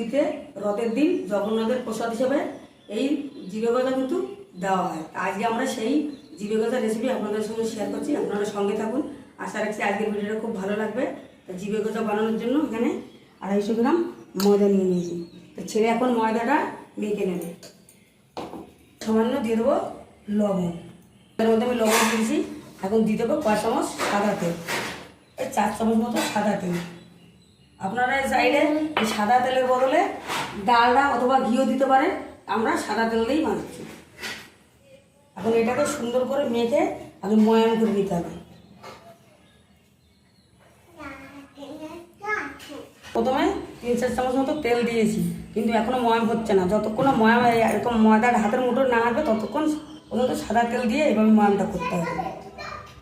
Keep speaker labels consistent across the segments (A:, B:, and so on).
A: পুরীতে রথের দিন জগন্নাথের প্রসাদ হিসেবে এই জিবে গজা কিন্তু দেওয়া হয়। আজকে আমরা সেই জিবে গজা রেসিপি আপনাদের সঙ্গে শেয়ার করছি, আপনারা সঙ্গে থাকুন। আশা রাখছি আজকের ভিডিওটা খুব ভালো লাগবে। জিবে গজা বানানোর জন্য এখানে আড়াইশো গ্রাম ময়দা নিয়ে নিয়েছি। তো ছেলে এখন ময়দাটা মেখে নেবে। সামান্য দিয়ে দেবো লবণ। তার মধ্যে আমি লবণ দিয়েছি। এখন দিয়ে দেবো পাঁচ চামচ সাদা তেল। চার চামচ মতো সাদা তেল। আপনারা এই সাইডে এই সাদা তেলের বদলে ডালডা অথবা ঘিও দিতে পারেন। আমরা সাদা তেল দিয়েই বানাচ্ছি। এখন এটাকে সুন্দর করে মেখে আগে ময়াম করে নিতে হবে। প্রথমে তিন চার চামচ মতো তেল দিয়েছি, কিন্তু এখনও ময়াম হচ্ছে না। যতক্ষণ না ময়াম এরকম ময়দার হাতের মুঠো না আসবে, ততক্ষণ পর্যন্ত সাদা তেল দিয়ে এভাবে ময়ামটা করতে হবে।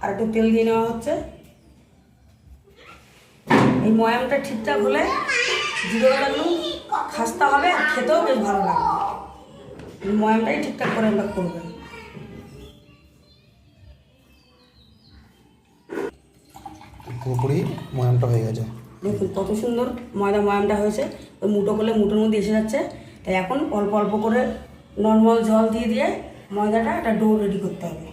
A: আর একটু তেল দিয়ে নেওয়া হচ্ছে। এই ময়ামটা ঠিকঠাক হলে জিরোগুলো খাস্তা হবে আর খেতেও বেশ ভালো লাগবে। এই ময়ামটাই ঠিকঠাক করে আমরা করবেন
B: পুরোপুরি ময়ামটা হয়ে গেছে।
A: দেখুন কত সুন্দর ময়দা ময়ামটা হয়েছে। ওই মুঠো করলে মুঠোর মধ্যে এসে যাচ্ছে। তাই এখন অল্প অল্প করে নর্মাল জল দিয়ে দিয়ে ময়দাটা একটা ডো রেডি করতে হবে।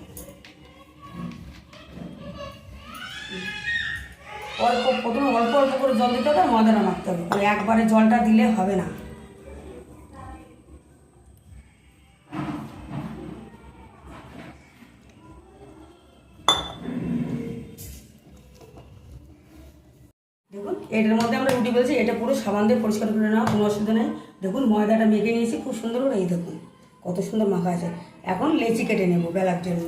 A: অল্প, প্রথমে অল্প অল্প করে জল দিতে হবে ময়দাটা মাখতে হবে। ওই একবারে জলটা দিলে হবে না। দেখুন, এটার মধ্যে আমরা রুটি বলছি, এটা পুরো সাবান দিয়ে পরিষ্কার করে নেওয়া কোনো অসুবিধা নেই। দেখুন, ময়দাটা মেখে নিয়েছি, খুব সুন্দর এই দেখুন, কত সুন্দর মাখা আছে। এখন লেচি কেটে নেব বেলার জন্য।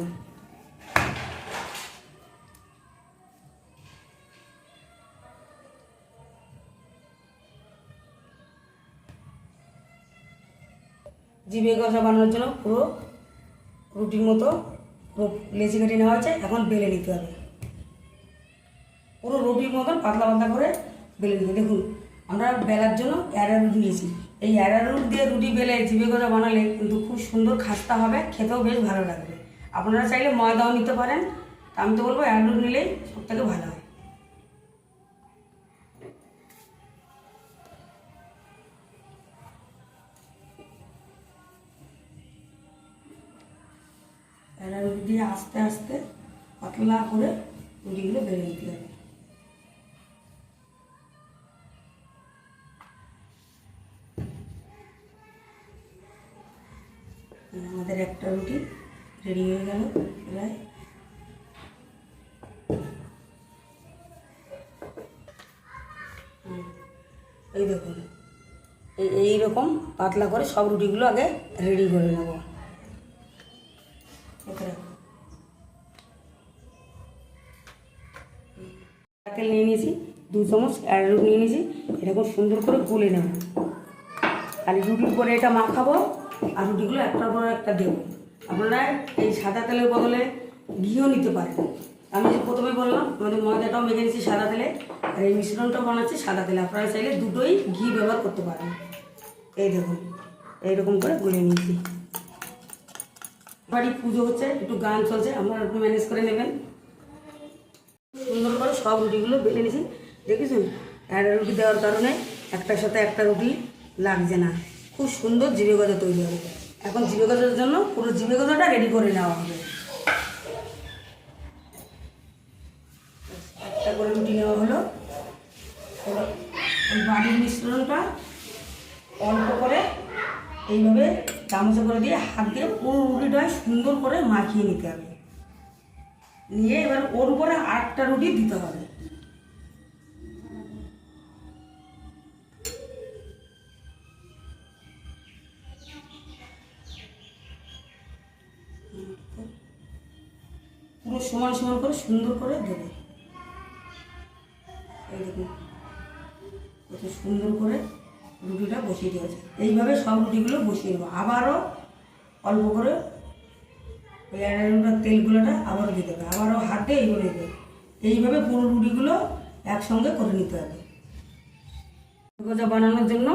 A: জিবে গজা বানানোর জন্য পুরো রুটির মতো পুরো লেচি কেটে নেওয়া হয়েছে। এখন বেলে নিতে হবে। পুরো রুটির মতন পাতলা পাতলা করে বেলে নিতে দেখুন, আমরা বেলার জন্য অ্যারারুট নিয়েছি। এই অ্যারারুট দিয়ে রুটি বেলে জিবে গজা বানালে কিন্তু খুব সুন্দর খাস্তা হবে, খেতেও বেশ ভালো লাগবে। আপনারা চাইলে ময়দাও নিতে পারেন। আমি তো বলব অ্যারারুট নিলেই সবথেকে ভালো হয়। অ্যারারুট দিয়ে আস্তে আস্তে পাতলা করে রুটিগুলো বেলে নিতে হবে। আমাদের একটা রুটি রেডি হয়ে গেল প্রায়। এই দেখুন, এই এইরকম পাতলা করে সব রুটিগুলো আগে রেডি করে নেব। তেল নিয়ে নিয়েছি, দু চামচ অ্যারোট নিয়ে নিয়েছি, এরকম সুন্দর করে গুলে নেব। খালি রুটির পরে এটা মাখাবো, আর রুটিগুলো একটার পর একটা দেবো। আপনারা এই সাদা তেলের বদলে ঘিও নিতে পারেন। আমি যে প্রথমে বললাম, আমাদের ময়দাটাও মেখে নিচ্ছি সাদা তেলে, আর এই মিশ্রণটাও বানাচ্ছি সাদা তেলে। আপনারা চাইলে দুটোই ঘি ব্যবহার করতে পারেন। এই দেখুন, এইরকম করে গুলে নিয়েছি। বাড়ি পুজো হচ্ছে, একটু গান চলছে, আপনারা একটু ম্যানেজ করে নেবেন। সব রুটিগুলো বেলে নিয়েছি দেখেছেন? একটা রুটি দেওয়ার কারণে একটার সাথে একটা রুটি লাগছে না। খুব সুন্দর জিবে গজা তৈরি হবে। এখন জিবে গজার জন্য পুরো জিবে গজাটা রেডি করে নেওয়া হবে। একটা করে রুটি নেওয়া হলো। বাড়ির মিশ্রণটা অল্প করে এইভাবে চামচে করে দিয়ে হাত দিয়ে পুরো রুটিটা সুন্দর করে মাখিয়ে নিতে হবে। নিয়ে এবার ওর উপরে আটটা রুটি দিতে হবে। পুরো সমান সমান করে সুন্দর করে দেবে। এই দেখুন, কত সুন্দর করে রুটিটা বসিয়ে দিয়েছে এইভাবে সব রুটিগুলো বসিয়ে দেবো। আবারও অল্প করে ওই অ্যাডালুটার তেলগুলোটা আবারও দিতে হবে। আবারও হাতে দিতে হবে। এইভাবে পুরো রুটিগুলো একসঙ্গে করে নিতে হবে। গজা বানানোর জন্য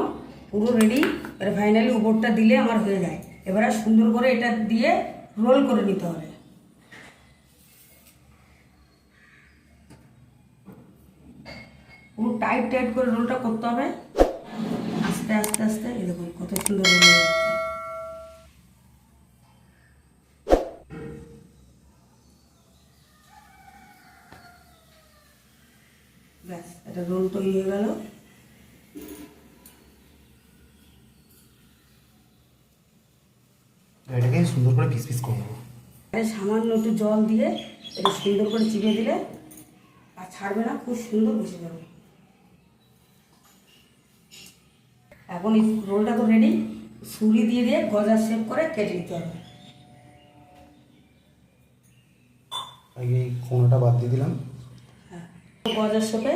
A: পুরো রেডি এবার ফাইনালি উপরটা দিলে আমার হয়ে যায়। এবারে সুন্দর করে এটা দিয়ে রোল করে নিতে হবে। পুরো টাইট টাইট করে রোলটা করতে হবে। আস্তে আস্তে আস্তে এই দেখুন কত সুন্দর রোল হয়ে যাচ্ছে। ব্যাস এটা রোল তৈরি হয়ে গেল।
B: এটাকে সুন্দর করে পিস পিস করে নেব।
A: সামান্য একটু জল দিয়ে এটা সুন্দর করে চিপে দিলে আর ছাড়বে না খুব সুন্দর বসে যাবে। এখন রোলটা তো রেডি ছুরি দিয়ে দিয়ে গজার শেপ করে কেটে দিতে হবে।
B: আগে কোনোটা বাদ দিয়ে দিলাম।
A: হ্যাঁ গজার শেপে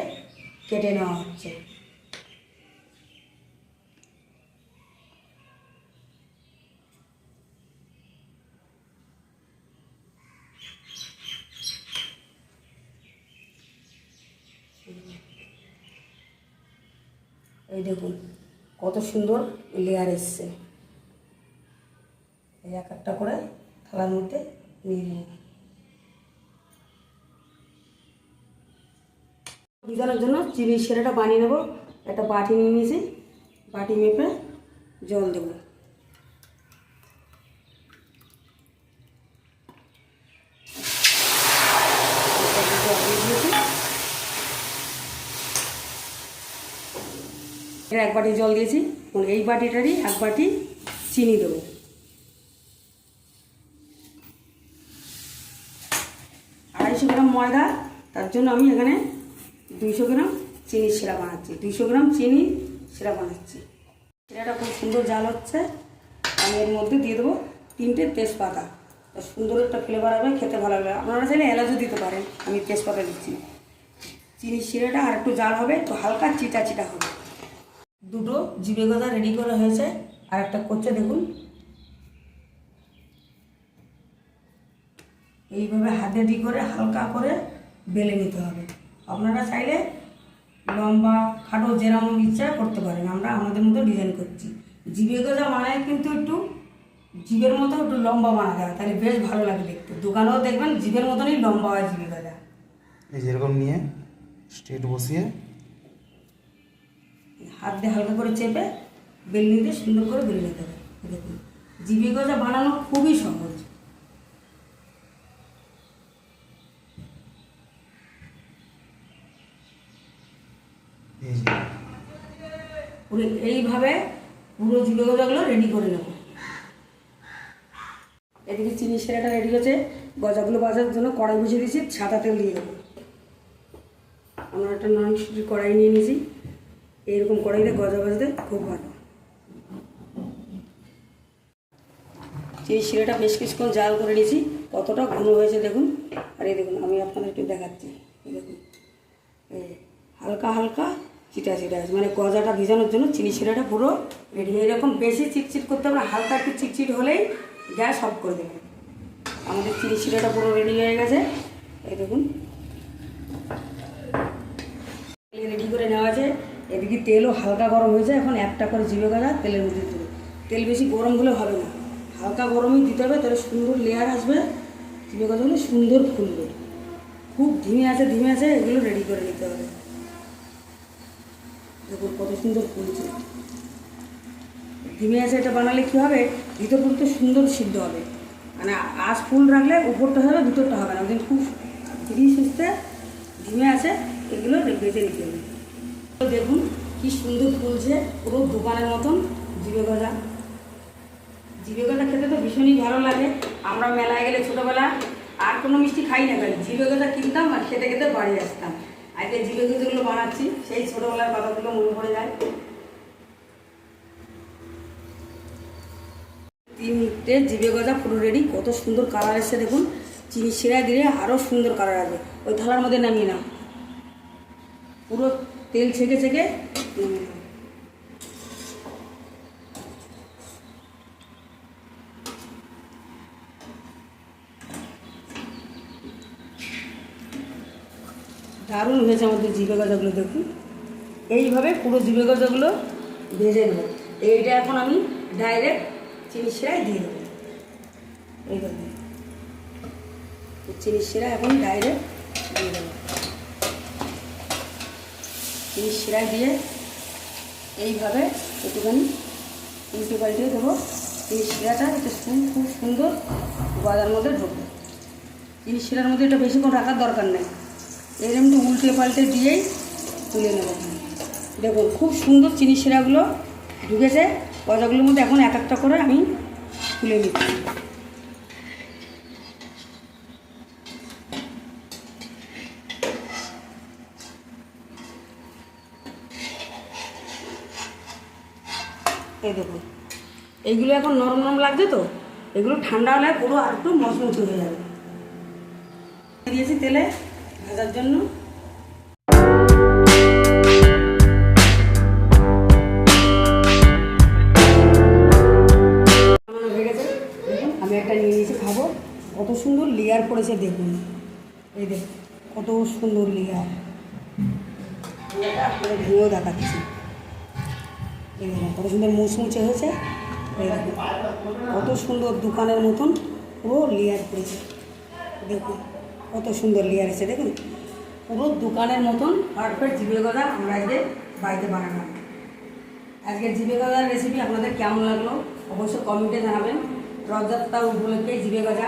A: কেটে নেওয়া হচ্ছে। এই দেখুন কত সুন্দর লেয়ার এসছে। এই এক একটা করে থালার মধ্যে নিয়ে নেব ভিজানোর জন্য চিনি সেরাটা বানিয়ে নেব। একটা বাটি নিয়ে নিয়েছি। বাটি মেপে জল দেবো জল দিয়ে দিয়েছি। এর এক বাটি জল দিয়েছি এই বাটিটারই এক বাটি চিনি দেবো। আড়াইশো গ্রাম ময়দা, তার জন্য আমি এখানে দুইশো গ্রাম চিনি শিরা বানাচ্ছি। দুইশো গ্রাম চিনি শিরা বানাচ্ছি। শিরাটা খুব সুন্দর জাল হচ্ছে। আমি এর মধ্যে দিয়ে দেবো তিনটে তেজপাতা। সুন্দর একটা ফ্লেভার হবে, খেতে ভালো লাগবে। আপনারা চাইলে এলাচও দিতে পারেন, আমি তেজপাতা দিচ্ছি। চিনি শিরাটা আর একটু জাল হবে, একটু হালকা চিটা চিটা হবে। দুটো জিবে গজা রেডি করা হয়েছে, আর একটা করছে দেখুন। এইভাবে হাতে দি করে হালকা করে বেলে নিতে হবে। আপনারা চাইলে লম্বা, খাটো যেরকম ইচ্ছা করতে পারেন। আমরা আমাদের মতো ডিজাইন করছি। জিবে গজা বানায় কিন্তু একটু জিবের মতো একটু লম্বা বানাতে হয় তাহলে বেশ ভালো লাগে দেখতে। দোকানেও দেখবেন জিবের মতনই লম্বা হয় জিবে গজা
B: এই যেরকম নিয়ে স্ট্রেট বসিয়ে
A: হাত দিয়ে হালকা করে চেপে বেলনি দিয়ে সুন্দর করে বেলে নিতে হবে। দেখুন জিবে গজা বানানো খুবই সহজ। এইভাবে পুরো জিবে গজাগুলো রেডি করে নেব। এদিকে চিনি সেরাটা রেডি হয়েছে। গজাগুলো বাজার জন্য কড়াই বসিয়ে দিয়েছি, সাদা তেল দিয়ে দেবো। আমরা একটা নন কড়াই নিয়ে নিয়েছি। এইরকম কড়াইতে গজা বাজতে খুব ভালো। চিনি শিরাটা বেশ কিছুক্ষণ জাল করে নিয়েছি, কতটা ঘন হয়েছে দেখুন। আর এই দেখুন, আমি আপনাদের একটু দেখাচ্ছি। এই দেখুন, এই হালকা হালকা চিটা চিটা মানে গজাটা ভিজানোর জন্য চিনি শিরাটা পুরো রেডি এরকম বেশি চিটচিট করতে হবে হালকা একটু চিটচিট হলেই গ্যাস অফ করে দেবেন। আমাদের চিনি শিরাটা পুরো রেডি হয়ে গেছে। এই দেখুন রেডি করে নেওয়া আছে এদিকে তেলও হালকা গরম হয়েছে এখন একটা করে জিবে গজা তেলের মধ্যে দেবো তেল বেশি গরম হলে হবে না। হালকা গরমই দিতে হবে, তাহলে সুন্দর লেয়ার আসবে। জিবে গজাগুলো সুন্দর ফুলবে। খুব ধিমে আছে ধিমে আছে, এগুলো রেডি করে নিতে হবে। দেখুন কত সুন্দর ফুলছে। ধিমে আছে এটা বানালে কী হবে? ভিতর ফুলতে সুন্দর সিদ্ধ হবে। মানে আঁশ ফুল রাখলে উপরটা হবে, ভিতরটা হবে না। খুব ধীরে সুস্থে ধিমে আছে, এগুলো বেঁচে নিতে হবে। দেখুন, কি সুন্দর ফুলছে পুরো দোকানের মতন জিবে গজা জিবে গজা খেতে তো ভীষণই ভালো লাগে। আমরা মেলায় গেলে ছোটোবেলা আর কোনো মিষ্টি খাই না খাই জিবে গজা কিনতাম আর খেতে খেতে বাড়ি আসতাম। আজকে জিবে গজাগুলো বানাচ্ছি, সেই ছোটোবেলার কথাগুলো মনে পড়ে যায়। তিনটে জিবে গজা পুরো রেডি কত সুন্দর কালার এসছে দেখুন। চিনি শিরায় দিলে আরও সুন্দর কালার আসবে। ওই থালার মধ্যে নামিয়ে নাও। পুরো তেল ছেঁকে ছেঁকে দারুণ হয়েছে আমাদের জিবে গজাগুলো, দেখুন। এইভাবে পুরো জিবে গজাগুলো ভেজে নেব। এইটা এখন আমি ডাইরেক্ট চিনি শিরায় দিয়ে দেবো। এই দেখুন চিনি শিরা এখন ডাইরেক্ট দিয়ে দেবো। চিনি শিরায় দিয়ে এইভাবে একটুখানি উল্টে পাল্টে দেবো। চিনি শিরাটা সু- খুব সুন্দর গজার মধ্যে ঢুকবে চিনি শিরার মধ্যে এটা বেশিক্ষণ রাখার দরকার নেই। এরকম তো উল্টে পাল্টে দিয়েই তুলে নেব। দেখুন, খুব সুন্দর চিনি শিরাগুলো ঢুকেছে। গজাগুলোর মধ্যে এখন এক একটা করে আমি তুলে নিচ্ছি এই দেখুন এইগুলো এখন নরম নরম লাগছে তো? এগুলো ঠান্ডা হলে পুরো আর একটু মচমচে হয়ে যাবে। দিয়েছি তেলে ভাজার জন্য। আমি একটা নিয়ে নিয়েছি খাব। কত সুন্দর লেয়ার পড়েছে দেখুন। এই দেখ, কত সুন্দর লেয়ার ভেঙেও দেখাচ্ছি। এই কত সুন্দর মুচমুচে হয়েছে। কত সুন্দর দোকানের মতন পুরো লেয়ার করেছে। দেখুন কত সুন্দর লেয়ার এসেছে, দেখুন। পুরো দোকানের মতন পারফেক্ট জিবে গদা আমরা আজকে বাড়িতে বানালাম। আজকের জিবে গজার রেসিপি আপনাদের কেমন লাগল অবশ্যই কমেন্টে জানাবেন। রথযাত্রা উপলক্ষে জিবে গজা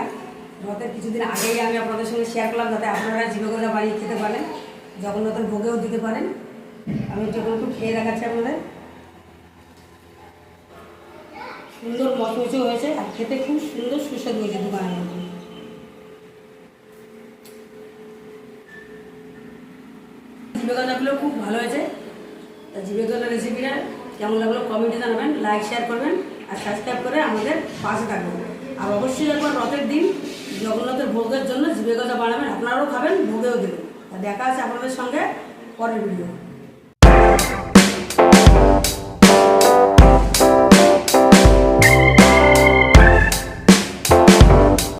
A: রথের কিছুদিন আগেই আমি আপনাদের সঙ্গে শেয়ার করলাম, যাতে আপনারা জিবে গজা বানিয়ে খেতে পারেন জগন্নাথের ভোগেও দিতে পারেন। আমি যখন একটু খেয়ে দেখাচ্ছি আপনাদের। সুন্দর মচমচে হয়েছে আর খেতে খুব সুন্দর সুস্বাদু হয়েছে দোকানের মধ্যে জিবে গজাগুলো খুব ভালো হয়েছে। তা জিবে রেসিপিটা কেমন লাগল কমেন্টে জানাবেন লাইক শেয়ার করবেন আর সাবস্ক্রাইব করে আমাদের পাশে থাকবেন। আর অবশ্যই একবার রথের দিন জগন্নাথের ভোগের জন্য জিবে গজা বানাবেন, আপনারাও খাবেন, ভোগেও দেবেন। দেখা আছে আপনাদের সঙ্গে পরের ভিডিও